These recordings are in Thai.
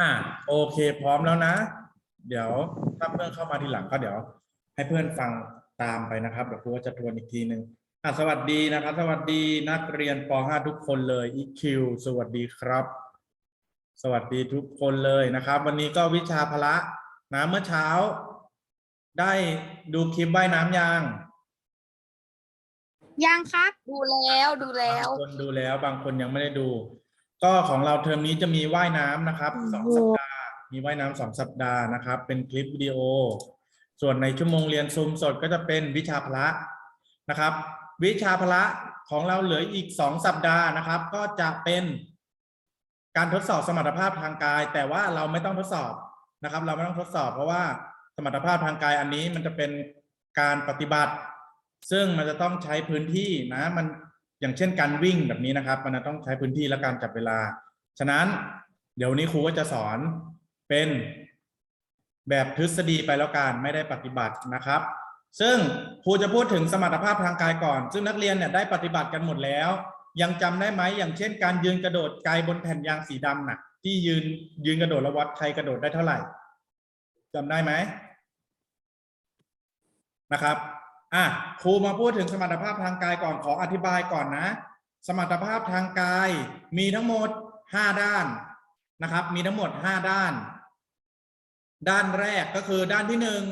อ่าโอเค พร้อมแล้วนะ เดี๋ยวถ้าเพื่อนเข้ามาทีหลังก็เดี๋ยว ให้เพื่อนฟังตามไปนะครับเดี๋ยวครูก็จะทวนอีกทีหนึ่งอะสวัสดีนะครับ สวัสดีนักเรียนป .5 ทุกคนเลย EQ สวัสดีครับ สวัสดีทุกคนเลยนะครับ วันนี้ก็วิชาพละนะเมื่อเช้า ได้ดูคลิปว่ายน้ำยังยังครับ ดูแล้วดูแล้ว บางคนดูแล้ว บางคนยังไม่ได้ดู ก็ของเราเทอมนี้จะมีว่ายน้ำนะครับสองสัปดาห์ มีว่ายน้ำสองสัปดาห์นะครับ เป็นคลิปวิดีโอ ส่วนในชั่วโมงเรียนซูมสดก็จะเป็นวิชาพละนะครับ วิชาพละของเราเหลืออีกสองสัปดาห์นะครับ ก็จะเป็นการทดสอบสมรรถภาพทางกาย แต่ว่าเราไม่ต้องทดสอบนะครับ เราไม่ต้องทดสอบ เพราะว่าสมรรถภาพทางกายอันนี้มันจะเป็นการปฏิบัติ ซึ่งมันจะต้องใช้พื้นที่นะ มัน อย่างเช่นการวิ่งแบบนี้นะครับ มันต้องใช้พื้นที่และการจับเวลา ฉะนั้นเดี๋ยวนี้ครูก็จะสอนเป็นแบบทฤษฎีไปแล้วกันไม่ได้ปฏิบัตินะครับ ซึ่งครูจะพูดถึงสมรรถภาพทางกายก่อน ซึ่งนักเรียนเนี่ยได้ปฏิบัติกันหมดแล้ว ยังจำได้ไหมอย่างเช่น การยืนกระโดดไกลบนแผ่นยางสีดำน่ะ ที่ยืนยืนกระโดดแล้ววัดใครกระโดดได้เท่าไหร่จำได้ไหมนะครับ อะครูมาพูดถึงสมรรถภาพทางกายก่อนขออธิบายก่อนนะ สมรรถภาพทางกายมีทั้งหมดห้าด้านนะครับ มีทั้งหมดห้าด้าน ด้านแรกก็คือด้านที่หนึ่ง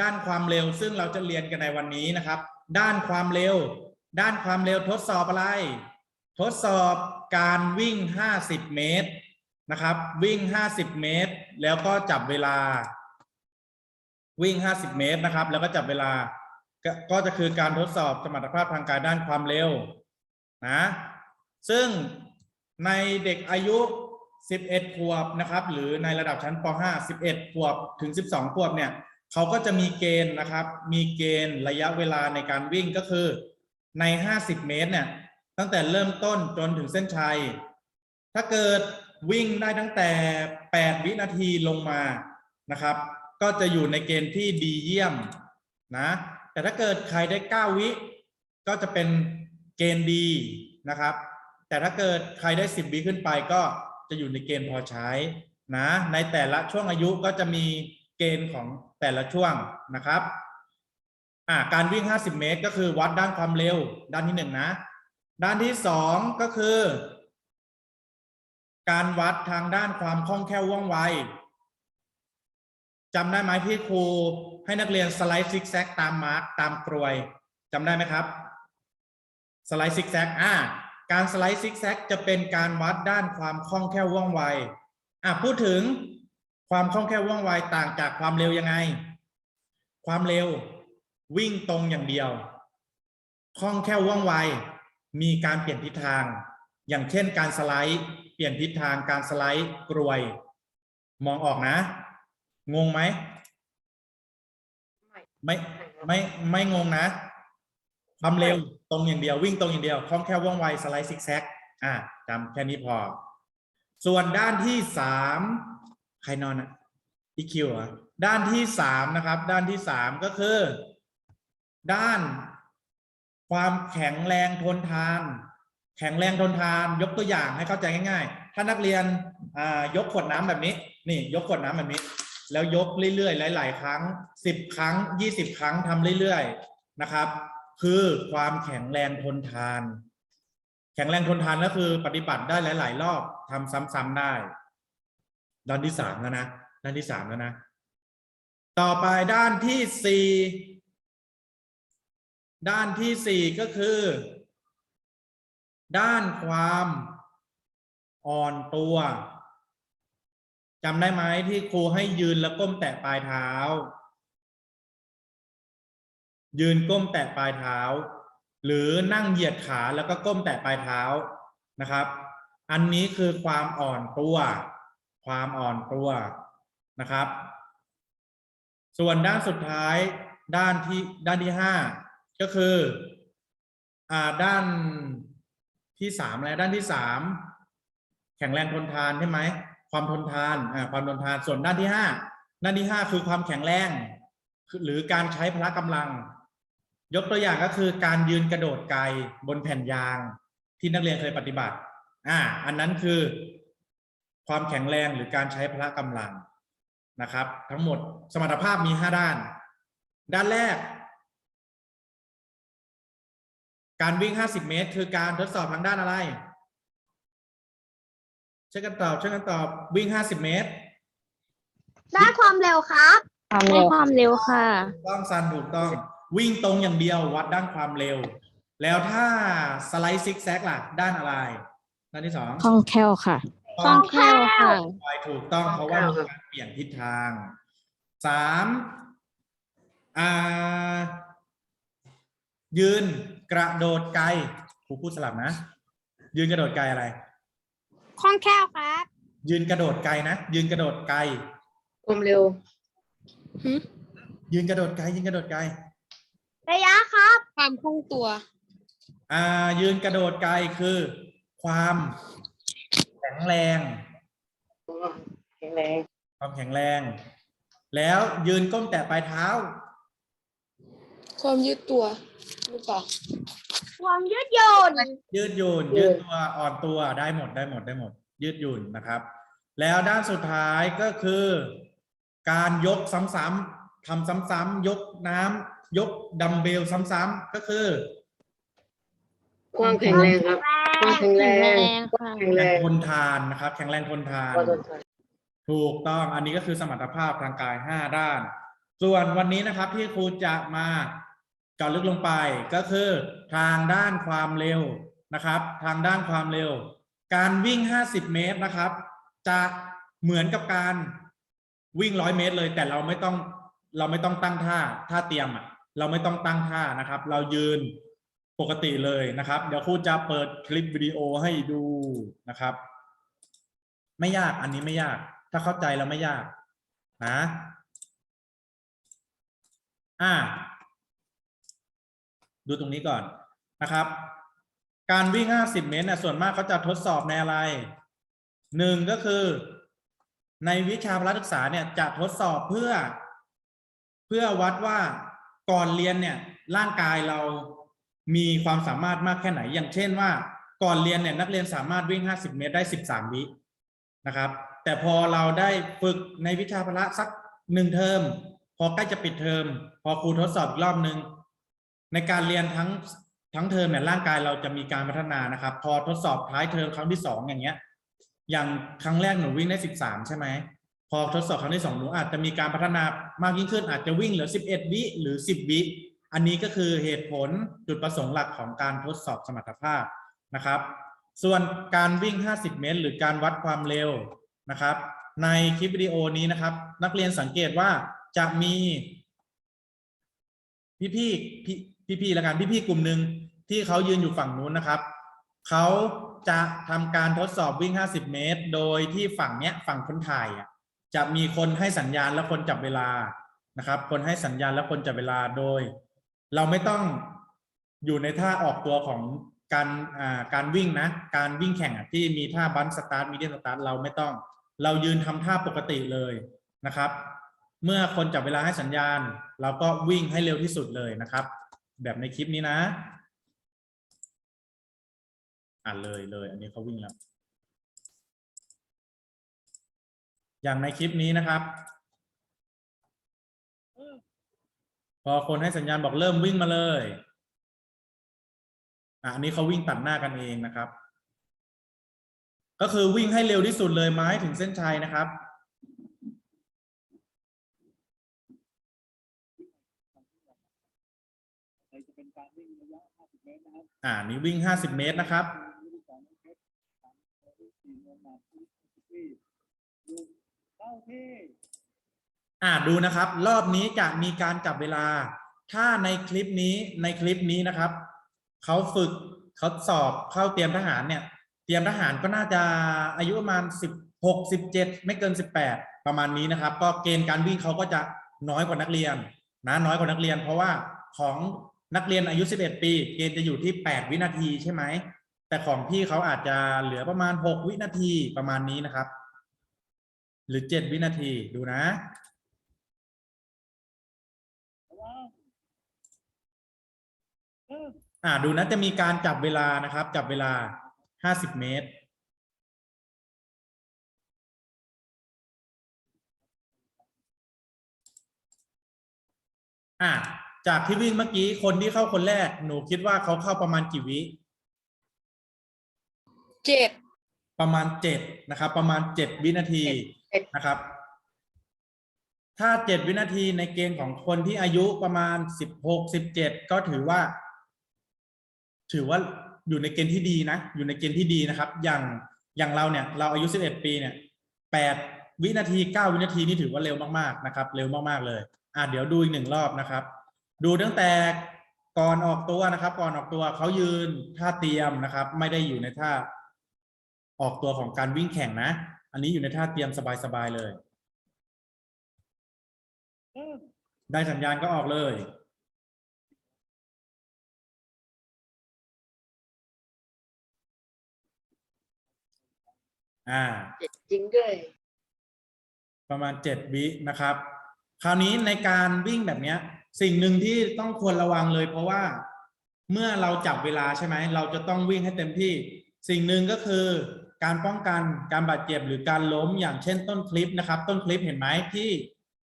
ด้านความเร็วซึ่งเราจะเรียนกันในวันนี้นะครับ ด้านความเร็ว ด้านความเร็วทดสอบอะไร ทดสอบการวิ่ง 50 เมตรนะครับ วิ่ง 50 เมตร แล้วก็จับเวลา วิ่ง 50 เมตรนะครับ แล้วก็จับเวลา ก็ก็จะคือการทดสอบสมรรถภาพทางกายด้านความเร็วนะซึ่งในเด็กอายุ 11 ขวบนะครับ หรือในระดับชั้นป .5 11 ขวบถึง 12 ขวบเนี่ยเขาก็จะมีเกณฑ์นะครับ มีเกณฑ์ระยะเวลาในการวิ่งก็คือใน 50 เมตรเนี่ยตั้งแต่เริ่มต้นจนถึงเส้นชัย ถ้าเกิดวิ่งได้ตั้งแต่ 8 วินาทีลงมานะครับ ก็จะอยู่ในเกณฑ์ที่ดีเยี่ยมนะ แต่ถ้าเกิดใครได้ 9 วิก็จะเป็นเกณฑ์ดีนะครับ แต่ถ้าเกิดใครได้ 10 วิขึ้นไปก็จะอยู่ในเกณฑ์พอใช้นะในแต่ละช่วงอายุก็จะมีเกณฑ์ของแต่ละช่วงนะครับอ่าการวิ่ง 50 เมตร ก็คือวัดด้านความเร็วด้านที่หนึ่งนะ ด้านที่สองก็คือ การวัดทางด้านความคล่องแคล่วว่องไว จำได้ไหมที่ครูให้นักเรียนสไลด์ซิกแซกตามมาร์กตามกรวยจำได้ไหมครับสไลด์ซิกแซกอ่าการสไลด์ซิกแซกจะเป็นการวัดด้านความคล่องแคล่วว่องไวอะพูดถึงความคล่องแคล่วว่องไวต่างจากความเร็วยังไง ความเร็ววิ่งตรงอย่างเดียวคล่องแคล่วว่องไว มีการเปลี่ยนทิศทาง อย่างเช่นการสไลด์ เปลี่ยนทิศทางการสไลด์กรวย มองออกนะ งงไหม ไม่ไม่ไม่งงนะความเร็วตรงอย่างเดียววิ่งตรงอย่างเดียวคล่องแคล่วว่องไวสไลด์ซิกแซกอะจำแค่นี้พอ ส่วนด้านที่สามใครนอนอะอีคิวอะด้านที่สามนะครับ ด้านที่สามก็คือ ด้านความแข็งแรงทนทาน แข็งแรงทนทานยกตัวอย่างให้เข้าใจง่าย ๆ ถ้านักเรียนอ่ายกขวดน้ำแบบนี้ นี่ ยกขวดน้ำแบบนี้ แล้วยกเรื่อยๆ หลาย ๆ ครั้งสิบครั้งยี่สิบครั้งทำเรื่อย ๆ นะครับ คือความแข็งแรงทนทาน แข็งแรงทนทานก็คือปฏิบัติได้หลาย ๆ รอบทำซ้ำๆได้ด้านที่สามแล้วนะด้านที่สามแล้วนะ ต่อไปด้านที่สี่ด้านที่สี่ก็คือ ด้านความอ่อนตัว จำได้ไหมที่ครูให้ยืนแล้วก้มแตะปลายเท้า ยืนก้มแตะปลายเท้า หรือนั่งเหยียดขาแล้วก็ก้มแตะปลายเท้านะครับ อันนี้คือความอ่อนตัว ความอ่อนตัวนะครับ ส่วนด้านสุดท้ายด้านที่ด้านที่ห้าก็คืออ่าด้านที่สามแล้วด้านที่สามแข็งแรงทนทานใช่ไหม ความทนทานอ่าความทนทานส่วนด้านที่ห้าด้านที่ห้าคือความแข็งแรงหรือการใช้พละกำลัง ยกตัวอย่างก็คือการยืนกระโดดไกลบนแผ่นยาง ที่นักเรียนเคยปฏิบัติอ่าอันนั้นคือ ความแข็งแรงหรือการใช้พละกำลังนะครับ ทั้งหมดสมรรถภาพมีห้าด้าน ด้านแรก การวิ่ง 50 เมตร คือการทดสอบทางด้านอะไร ช่วยกันตอบช่วยกันตอบวิ่ง50เมตรได้ความเร็วครับความเร็วความเร็วค่ะ ถูกต้องซันถูกต้อง วิ่งตรงอย่างเดียววัดด้านความเร็ว แล้วถ้าสไลด์ซิกแซกล่ะด้านอะไร ด้านที่สองคล่องแคล่วค่ะคคล่องแคล่วค่ะ ไปถูกต้องเพราะว่ามีการเปลี่ยนทิศทางสามอ่ายืนกระโดดไกลครูพูดสลับนะ ยืนกระโดดไกลอะไร คล่องแคล่วครับ ยืนกระโดดไกลนะ ยืนกระโดดไกล ความเร็วยืนกระโดดไกล ยืนกระโดดไกล ระยะครับ ความคล่องตัว อ่า ยืนกระโดดไกลคือ ความแข็งแรง แข็งแรง ความแข็งแรง แล้วยืนก้มแตะปลายเท้า ความยืดตัวหรือเปล่า ความยืดหยุ่นยืดหยุ่นยืยืดด ตัวอ่อนตัวได้หมดได้หมดได้หมด ยืดหยุ่นนะครับ แล้วด้านสุดท้ายก็คือ การยกซ้ำๆทำซ้ำๆยกน้ำยกดัมเบลซ้ำๆก็คือ ความแข็งแรงครับ ความแข็งแรแข็งแรง งค่ะแข็งแรแรงงทนทานนะครับ แข็งแรงทนทานความทนทาน ถูกต้องอันนี้ก็คือสมรรถภาพทางกาย 5 ด้าน ส่วนวันนี้นะครับที่ครูจะมา เจาะลึกลงไปก็คือทางด้านความเร็วนะครับ ทางด้านความเร็ว การวิ่ง 50 เมตรนะครับ จะเหมือนกับการวิ่ง100เมตรเลย แต่เราไม่ต้องเราไม่ต้องตั้งท่าท่าเตรียมอะเราไม่ต้องตั้งท่านะครับ เรายืนปกติเลยนะครับ เดี๋ยวครูจะเปิดคลิปวิดีโอให้ดูนะครับ ไม่ยากอันนี้ไม่ยาก ถ้าเข้าใจแล้วไม่ยากนะอ่า ดูตรงนี้ก่อนนะครับ การวิ่ง 50 เมตรเนี่ยส่วนมากเขาจะทดสอบในอะไรหนึ่งก็คือ ในวิชาพละศึกษาเนี่ยจะทดสอบเพื่อ เพื่อวัดว่าก่อนเรียนเนี่ยร่างกายเรามีความสามารถมากแค่ไหน อย่างเช่นว่าก่อนเรียนเนี่ยนักเรียนสามารถวิ่ง 50 เมตรได้ 13 วินะครับ แต่พอเราได้ฝึกในวิชาพละสักหนึ่งเทอมพอใกล้จะปิดเทอมพอครูทดสอบอีกรอบหนึ่ง ในการเรียนทั้งทั้งเทอมเนี่ยร่างกายเราจะมีการพัฒนานะครับ พอทดสอบท้ายเทอมครั้งที่สองอย่างเงี้ย อย่างครั้งแรกหนูวิ่งได้สิบสามใช่ไหมพอทดสอบครั้งที่สองหนูอาจจะมีการพัฒนามากยิ่งขึ้น อาจจะวิ่งเหลือสิบเอ็ดวิหรือสิบวิอันนี้ก็คือเหตุผลจุดประสงค์หลักของการทดสอบสมรรถภาพนะครับ ส่วนการวิ่ง 50 เมตร หรือการวัดความเร็วนะครับ ในคลิปวิดีโอนี้นะครับ นักเรียนสังเกตว่าจะมีพี่พี่ พี่พี่ๆละกันพี่ๆกลุ่มหนึ่งที่เขายืนอยู่ฝั่งนู้นนะครับเขาจะทำการทดสอบวิ่ง 50 เมตร โดยที่ฝั่งเนี้ยฝั่งคนถ่ายอะจะมีคนให้สัญญาณและคนจับเวลานะครับ คนให้สัญญาณและคนจับเวลาโดย เราไม่ต้องอยู่ในท่าออกตัวของการอ่าการวิ่งนะ การวิ่งแข่งอะที่มีท่าบันสตาร์ทมีเดียสตาร์ทเราไม่ต้อง เรายืนทำท่าปกติเลยนะครับ เมื่อคนจับเวลาให้สัญญาณ เราก็วิ่งให้เร็วที่สุดเลยนะครับ แบบในคลิปนี้นะ อ่านเลยเลย อันนี้เขาวิ่งแล้ว อย่างในคลิปนี้นะครับ พอคนให้สัญญาณบอกเริ่มวิ่งมาเลยอันนี้เขาวิ่งตัดหน้ากันเองนะครับ ก็คือวิ่งให้เร็วที่สุดเลยไม้ถึงเส้นชัยนะครับ อ่านี่วิ่ง 50 เมตรนะครับอ่าดูนะครับ รอบนี้จะมีการจับเวลา ถ้าในคลิปนี้ในคลิปนี้นะครับเขาฝึกเขาสอบเข้าเตรียมทหารเนี่ย เตรียมทหารก็น่าจะอายุประมาณสิบหกสิบเจ็ดไม่เกินสิบแปดประมาณนี้นะครับ ก็เกณฑ์การวิ่งเขาก็จะน้อยกว่านักเรียนนะน้อยกว่านักเรียน เพราะว่าของ นักเรียนอายุ 11 ปี เกณฑ์จะอยู่ที่ 8 วินาทีใช่ไหม แต่ของพี่เขาอาจจะเหลือประมาณ 6 วินาทีประมาณนี้นะครับ หรือ 7 วินาทีดูนะ อ่าดูนะจะมีการจับเวลานะครับ จับเวลา 50 เมตรอ่า จากที่วิ่งเมื่อกี้คนที่เข้าคนแรก หนูคิดว่าเขาเข้าประมาณกี่วิเจ็ดประมาณเจ็ดนะครับ ประมาณเจ็ดวินาทีเจ็ดนะครับ ถ้าเจ็ดวินาทีในเกณฑ์ของคนที่อายุประมาณสิบหกสิบเจ็ดก็ถือว่า ถือว่าอยู่ในเกณฑ์ที่ดีนะ อยู่ในเกณฑ์ที่ดีนะครับ อย่างอย่างเราเนี่ย เราอายุสิบเอ็ดปีเนี่ยแปดวินาทีเก้าวินาทีนี่ถือว่าเร็วมากๆนะครับ เร็วมากๆเลย อะเดี๋ยวดูอีกหนึ่งรอบนะครับ ดูตั้งแต่ก่อนออกตัวนะครับ ก่อนออกตัวเขายืนท่าเตรียมนะครับ ไม่ได้อยู่ในท่าออกตัวของการวิ่งแข่งนะ อันนี้อยู่ในท่าเตรียมสบายๆเลย ได้สัญญาณก็ออกเลยอ่าเจ็ดจริงด้วย ประมาณเจ็ดวินะครับ คราวนี้ในการวิ่งแบบเนี้ย สิ่งหนึ่งที่ต้องควรระวังเลย เพราะว่าเมื่อเราจับเวลาใช่ไหม เราจะต้องวิ่งให้เต็มที่ สิ่งหนึ่งก็คือการป้องกันการบาดเจ็บหรือการล้มอย่างเช่นต้นคลิปนะครับ ต้นคลิปเห็นไหมที่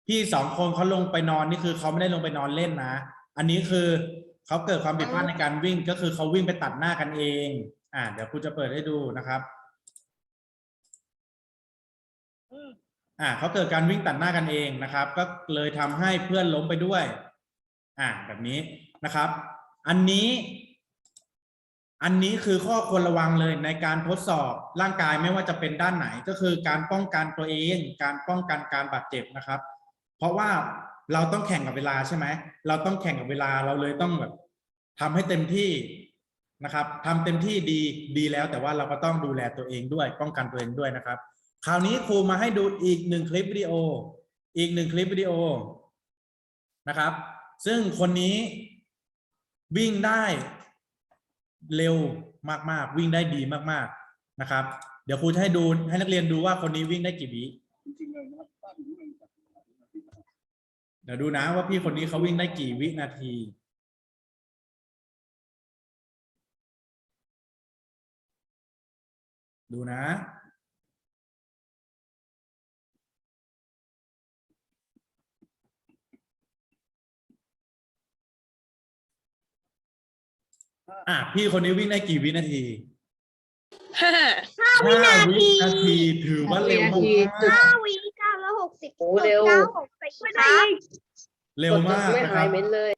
พี่สองคนเขาลงไปนอนนี่คือเขาไม่ได้ลงไปนอนเล่นนะ อันนี้คือเขาเกิดความผิดพลาดในการวิ่งก็คือเขาวิ่งไปตัดหน้ากันเอง อ่าเดี๋ยวครูจะเปิดให้ดูนะครับอ่าเขาเกิดการวิ่งตัดหน้ากันเองนะครับ ก็เลยทำให้เพื่อนล้มไปด้วย อ่าแบบนี้นะครับ อันนี้ อันนี้คือข้อควรระวังเลยในการทดสอบร่างกายไม่ว่าจะเป็นด้านไหนก็คือการป้องกันตัวเอง การป้องกันการบาดเจ็บนะครับ เพราะว่าเราต้องแข่งกับเวลาใช่ไหมเราต้องแข่งกับเวลาเราเลยต้องแบบทำให้เต็มที่นะครับทำเต็มที่ดีดีแล้ว แต่ว่าเราก็ต้องดูแลตัวเองด้วย ป้องกันตัวเองด้วยนะครับ คราวนี้ครูมาให้ดูอีกหนึ่งคลิปวิดีโอ อีกหนึ่งคลิปวิดีโอนะครับ ซึ่งคนนี้วิ่งได้เร็วมากๆ วิ่งได้ดีมากๆนะครับ เดี๋ยวครูจะให้ดูให้นักเรียนดูว่าคนนี้วิ่งได้กี่วิเดี๋ยวดูนะว่าพี่คนนี้เขาวิ่งได้กี่วินาทีดูนะ อะพี่คนนี้วิ่งได้กี่วินาทีห้าห้าวินาทีห้าวินาทีถือว่าเร็วมากห้าวิเก้าแล้วหกสิบโอ้เร็วเก้าหกสิบครับเร็วมากไม่นะคหารัยบเหม็นเลย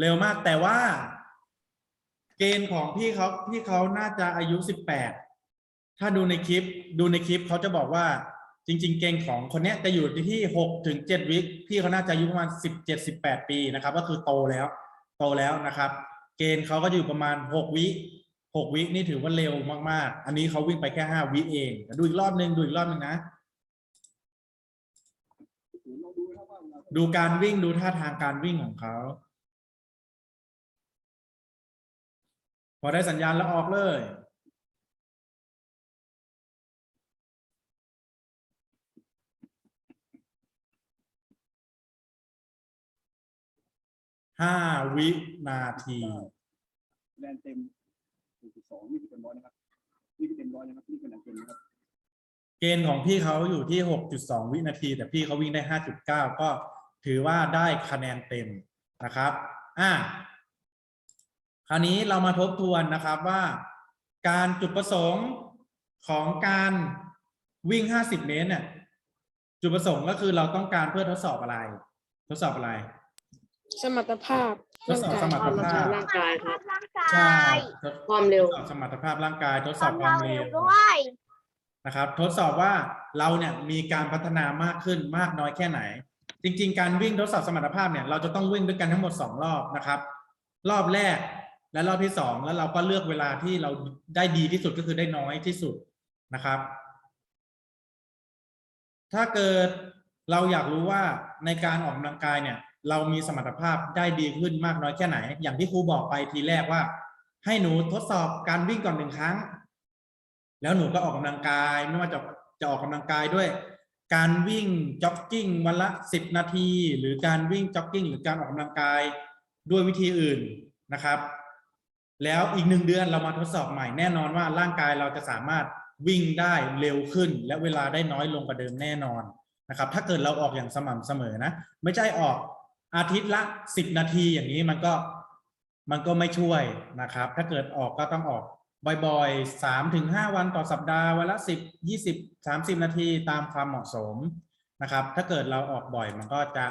เร็วมากแต่ว่า เกณฑ์ของพี่เขาพี่เขาน่าจะอายุสิบแปดถ้าดูในคลิปดูในคลิปเขาจะบอกว่า จริง ๆ เกณฑ์ของคนเนี้ยจะอยู่ที่หกถึงเจ็ดวิพี่เขาน่าจะอายุประมาณสิบเจ็ดสิบแปดปีนะครับ ก็คือโตแล้ว โตแล้วนะครับ เกณฑ์เขาก็อยู่ประมาณหกวิหกวินี่ถือว่าเร็วมากๆ อันนี้เขาวิ่งไปแค่ห้าวิเองดูอีกรอบหนึ่งดูอีกรอบหนึ่งนะ ดูการวิ่งดูท่าทางการวิ่งของเขา พอได้สัญญาณแล้วออกเลย ห้าวินาทีแลนเต็ม1.2นี่คือเต็มร้อยนะครับ นี่คือเต็มร้อยนะครับ นี่คือแลนเต็มนะครับ เกณฑ์ของพี่เขาอยู่ที่ 6.2 วินาที แต่พี่เขาวิ่งได้ 5.9 ก็ถือว่าได้คะแนนเต็มนะครับ อะคราวนี้เรามาทบทวนนะครับว่า การจุดประสงค์ของการวิ่ง 50 เมตรเนี่ยจุดประสงค์ก็คือเราต้องการเพื่อทดสอบอะไร ทดสอบอะไร สมรรถภาพทดสอบสมรรถภาพ ร่างกายครับ ร่างกใช่ายทดความเร็วทดสอบสมรรถภาพร่างกายทดคสอวาบมความเร็เร็ววด้วยนะครับ ทดสอบว่าเราเนี่ยมีการพัฒนามากขึ้นมากน้อยแค่ไหน จริง ๆ การวิ่งทดสอบสมรรถภาพเนี่ยเราจะต้องวิ่งด้วยกันทั้งหมดสองรอบนะครับ รอบแรกและรอบที่สองแล้วเราก็เลือกเวลาที่เราได้ดีที่สุดก็คือได้น้อยที่สุดนะครับ ถ้าเกิดเราอยากรู้ว่าในการออกกำลังกายเนี่ย เรามีสมรรถภาพได้ดีขึ้นมากน้อยแค่ไหน อย่างที่ครูบอกไปทีแรกว่า ให้หนูทดสอบการวิ่งก่อนหนึ่งครั้ง แล้วหนูก็ออกกำลังกายไม่ว่าจะจะออกกำลังกายด้วย การวิ่งจ็อกกิ้งวันละสิบนาที หรือการวิ่งจ็อกกิ้งหรือการออกกำลังกายด้วยวิธีอื่นนะครับ แล้วอีกหนึ่งเดือนเรามาทดสอบใหม่แน่นอนว่าร่างกายเราจะสามารถวิ่งได้เร็วขึ้น และเวลาได้น้อยลงกว่าเดิมแน่นอนนะครับ ถ้าเกิดเราออกอย่างสม่ำเสมอนะ ไม่ใช่ออก อาทิตย์ละสิบนาทีอย่างนี้มันก็มันก็ไม่ช่วยนะครับ ถ้าเกิดออกก็ต้องออกบ่อยๆสามถึงห้าวันต่อสัปดาห์วันละสิบยี่สิบสามสิบนาทีตามความเหมาะสมนะครับ ถ้าเกิดเราออกบ่อยมันก็จะ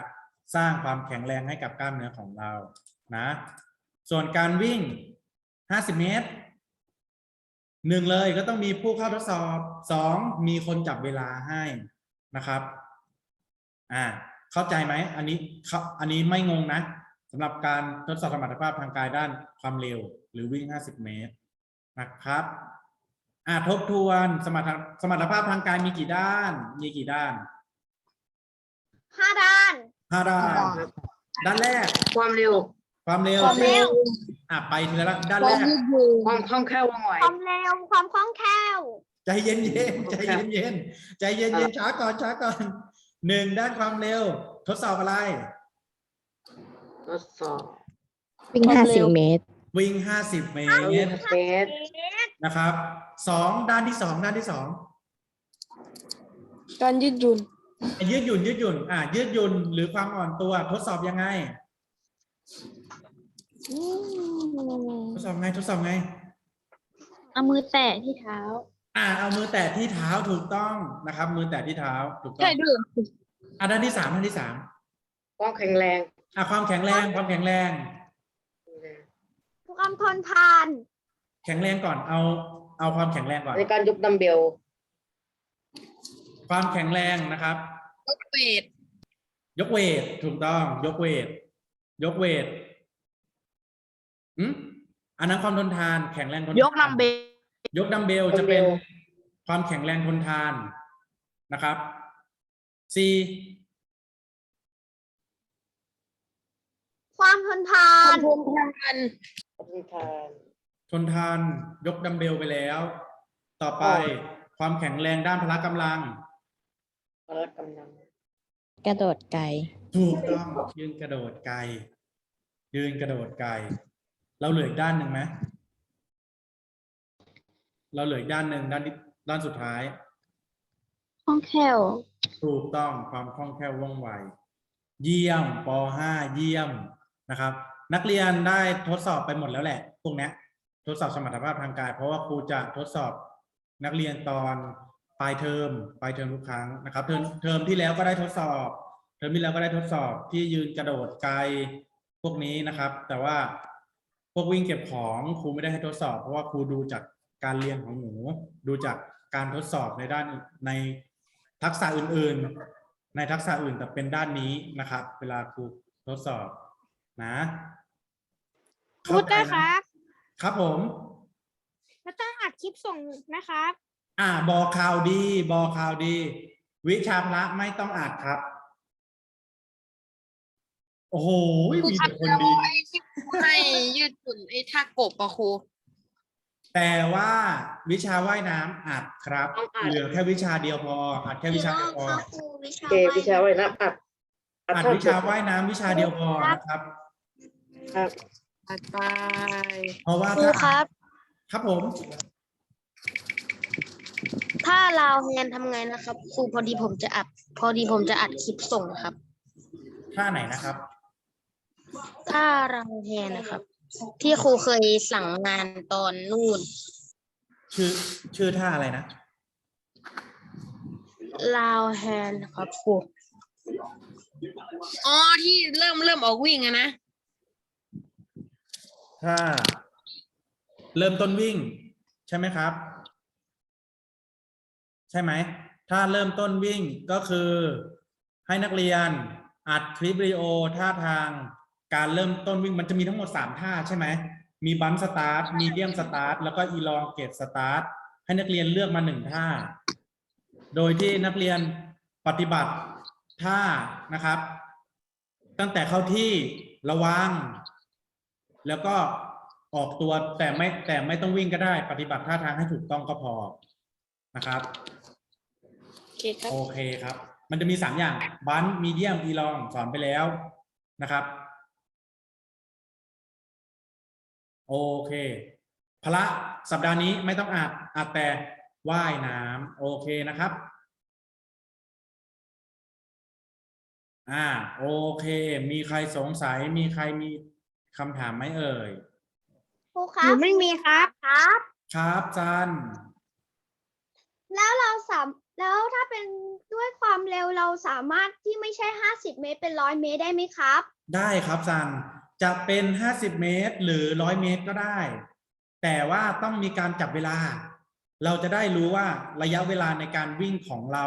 สร้างความแข็งแรงให้กับกล้ามเนื้อของเรานะ ส่วนการวิ่งห้าสิบเมตรหนึ่งเลยก็ต้องมีผู้เข้าทดสอบสองมีคนจับเวลาให้นะครับ อ่า เข้าใจไหมอันนี้เขาอันนี้ไม่งงนะสำหรับการทดสอบสมรรถภาพทางกายด้านความเร็ว หรือวิ่ง 50 เมตรนะครับอ่าทบทวนสมรรถสมรรถภาพทางกายมีกี่ด้าน มีกี่ด้านห้าด้านห้าด้านครับด้านแรก ความเร็ว ความเร็วความเร็วอะไปทีละด้านควาแรมกยืดหยุ่นความคล่องแคล่วว่องไวความเร็วความคล่องแคล่วใจเย็นเย็นๆใจเย็นเย็นๆใจเย็นเย็นๆช้าก่อนช้าก่อน หนึ่งด้านความเร็ว ทดสอบอะไร ทดสอบวิ่งห้าสิบเมตร วิ่ง50เมวิ่งตรเมตรนะครับสองด้านที่สองด้านที่สองการยืดหยุ่นยืดหยุ่นยืดหยุ่นอะยืดหยุ่นหรือความอ่อนตัว ทดสอบยังไงอืมทดสอบไงทดสอบไงเอามือแตะที่เท้า อ่าเอามือแตะที่เท้าถูกต้องนะครับ มือแตะที่เท้าถูกต้อใช่งด้วยอะด้านที่สามด้านที่สามความแข็งแรงอะความแข็งแรงความแข็งแรง ความทนทาน แข็งแรงก่อนเอา เอาความแข็งแรงก่อน ในการยกดัมเบลความแข็งแรงนะครับเวทยกเวทถูกต้อง ยกเวทยกเวทอืมอันนั้นความทนทานแข็งแรงทนทาน ยกนัมเบล ยกดัมเบลจะเป็นความแข็งแรงทนทานนะครับ C ความทนทานทนทานทนทานทนทานยกดัมเบลไปแล้ว ต่อไปความแข็งแรงด้านพละกำลังพละกำลัง กระโดดไกลถูกต้องยืนกระโดดไกลยืนกระโดดไกลเราเหลืออีกด้านหนึ่งไหม เราเหลืออีกด้านหนึ่งด้านที่ด้านสุดท้าย คล่องแคล่วถูกต้องความคล่องแคล่วว่องไว เยี่ยมป .5 เยี่ยมนะครับ นักเรียนได้ทดสอบไปหมดแล้วแหละพวกเนี้ยทดสอบสมรรถภาพทางกาย เพราะว่าครูจะทดสอบนักเรียนตอนปลายเทอมปลายเทอมทุกครั้งนะครับเทอมเทอมที่แล้วก็ได้ทดสอบ เทอมที่แล้วก็ได้ทดสอบที่ยืนกระโดดไกลพวกนี้นะครับ แต่ว่าพวกวิ่งเก็บของครูไม่ได้ให้ทดสอบ เพราะว่าครูดูจาก การเรียนของหนู ดูจากการทดสอบในด้านในทักษะอื่นๆ ในทักษะอื่นแต่เป็นด้านนี้นะครับ เวลาครูทดสอบนะพูดได้เข้าใจคนะรับ ครับผมแล้วต้องอัดคลิปส่งนะครับ อ่าบอกข่าวดี บอกข่าวดี วิชาพระไม่ต้องอ่านครับ โอ้โหมีแต่คนดี ไอ้ที่ครูให้ยืดหยุ่นไอ้ท่ากบอะครู แต่ว่าวิชาว่ายน้ำอัดครับ ต้องอัด เหลือแค่วิชาเดียวพอ อัดแค่วิชาเดียวพอ ครูวิชาโอเควิชาว่ายน้ำอัดอัดเท่วิชาว่ายน้ำวิชาเดียวพอนะครับ ครับอัดไป เพราะว่าครูถ้าครับ ครับผม ถ้าเราแฮนทำไงนะครับ ครูพอดีผมจะอัด พอดีผมจะอัดคลิปส่งนะครับ ท่าไหนนะครับ ถ้าเราแฮนนะครับ ที่ครูเคยสั่งงานตอนนู่น ชื่อชื่อท่าอะไรนะลาวแฮนครับครูอ๋อที่เริ่มเริ่มออกวิ่งอะนะถ้าเริ่มต้นวิ่ง ใช่ไหมครับ ใช่ไหม ถ้าเริ่มต้นวิ่งก็คือให้นักเรียนอัดคลิปวิดีโอท่าทาง การเริ่มต้นวิ่งมันจะมีทั้งหมดสามท่าใช่ไหม มีบันสตาร์ทมีเดียมสตาร์ทแล้วก็อีลองเกตสตาร์ทให้นักเรียนเลือกมาหนึ่งท่า โดยที่นักเรียนปฏิบัติท่านะครับ ตั้งแต่เข้าที่ระวัง แล้วก็ออกตัวแต่ไม่แต่ไม่ต้องวิ่งก็ได้ ปฏิบัติท่าทางให้ถูกต้องก็พอนะครับโอเคครับ โอเคครับ มันจะมีสามอย่างบันมีเดียมอีลองสอนไปแล้วนะครับ โอเค พละสัปดาห์นี้ไม่ต้องอาดอาดแต่ว่ายน้ำโอเคนะครับอ่าโอเค มีใครสงสัยมีใครมีคำถามไหมเอ่ยครูครับไม่มีครับ ครับ ครับจันแล้วเราสามแล้วถ้าเป็นด้วยความเร็วเราสามารถที่ไม่ใช่ห้าสิบเมตรเป็นร้อยเมตรได้ไหมครับ ได้ครับจัน จะเป็น 50 เมตรหรือ 100 เมตรก็ได้ แต่ว่าต้องมีการจับเวลา เราจะได้รู้ว่าระยะเวลาในการวิ่งของเรา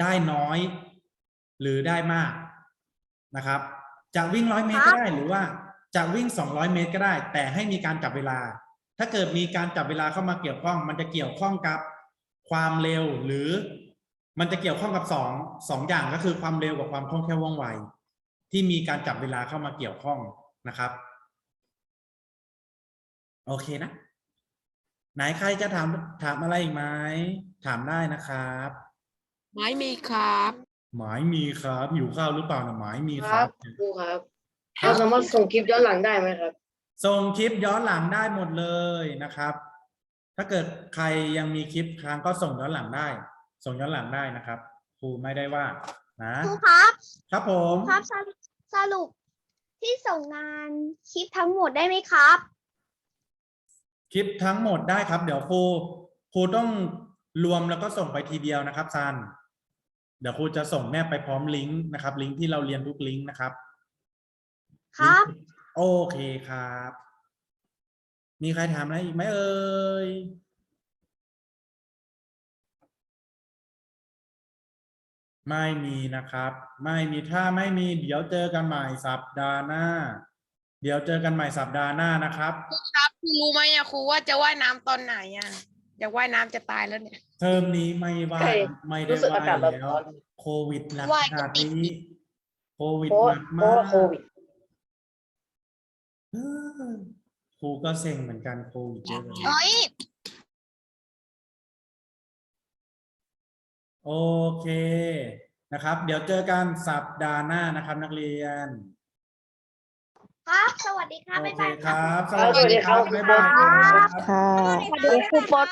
ได้น้อย หรือได้มากนะครับจะวิ่ง 100 เมตรก็ได้หรือว่าจะวิ่ง 200 เมตรก็ได้ แต่ให้มีการจับเวลา ถ้าเกิดมีการจับเวลาเข้ามาเกี่ยวข้อง มันจะเกี่ยวข้องกับความเร็วหรือมันจะเกี่ยวข้องกับสองสองอย่างก็คือความเร็วกับความคล่องแคล่วว่องไวที่มีการจับเวลาเข้ามาเกี่ยวข้อง นะครับ โอเคนะ ไหนใครจะถามถามอะไรอีกไหมถามได้นะครับไม่มีครับหมายมีครับหิวข้าวหรือเปล่านะหมายมีคครัรับบครูครับเราสามารถส่งคลิปย้อนหลังได้ไหมครับ ส่งคลิปย้อนหลังได้หมดเลยนะครับ ถ้าเกิดใครยังมีคลิปค้างก็ส่งย้อนหลังได้ ส่งย้อนหลังได้นะครับครูไม่ได้ว่านะ ครูครับ ครับผม ครับสรุปสรุป ที่ส่งงานคลิปทั้งหมดได้ไหมครับ คลิปทั้งหมดได้ครับ เดี๋ยวครูครูต้องรวมแล้วก็ส่งไปทีเดียวนะครับซันเดี๋ยวครูจะส่งแนบไปพร้อมลิงก์นะครับ ลิงก์ที่เราเรียนทุกลิงก์นะครับ ครับ โอเคครับ มีใครถามอะไรอีกไหมเอ่ย ไม่มีนะครับ ไม่มีถ้าไม่มี เดี๋ยวเจอกันใหม่สัปดาห์หน้า เดี๋ยวเจอกันใหม่สัปดาห์หน้านะครับ ครูครับครูรู้ไหมอะครูว่าจะว่ายน้ำตอนไหนอะอยากว่ายน้ำจะตายแล้วเนี่ย เทอมนี้ไม่ว่าใช่ไม่ได้รู้สึกว่าอากาศแบบแล้วร้อนโควิดหนักว่ายขก็นาดติดนี้โควิดเพราะหนักเพมาราะก ว่าโควิด เออครูก็เซ็งเหมือนกันโควิดเยอะเลยเฮ้ย โอเคนะครับ เดี๋ยวเจอกันสัปดาห์หน้านะครับนักเรียน ครับ สวัสดีครับ โอบ๊ายเคบายครับ สวัสดีครับบ๊ายบายครับ ค่ะ สวัสดีครูปด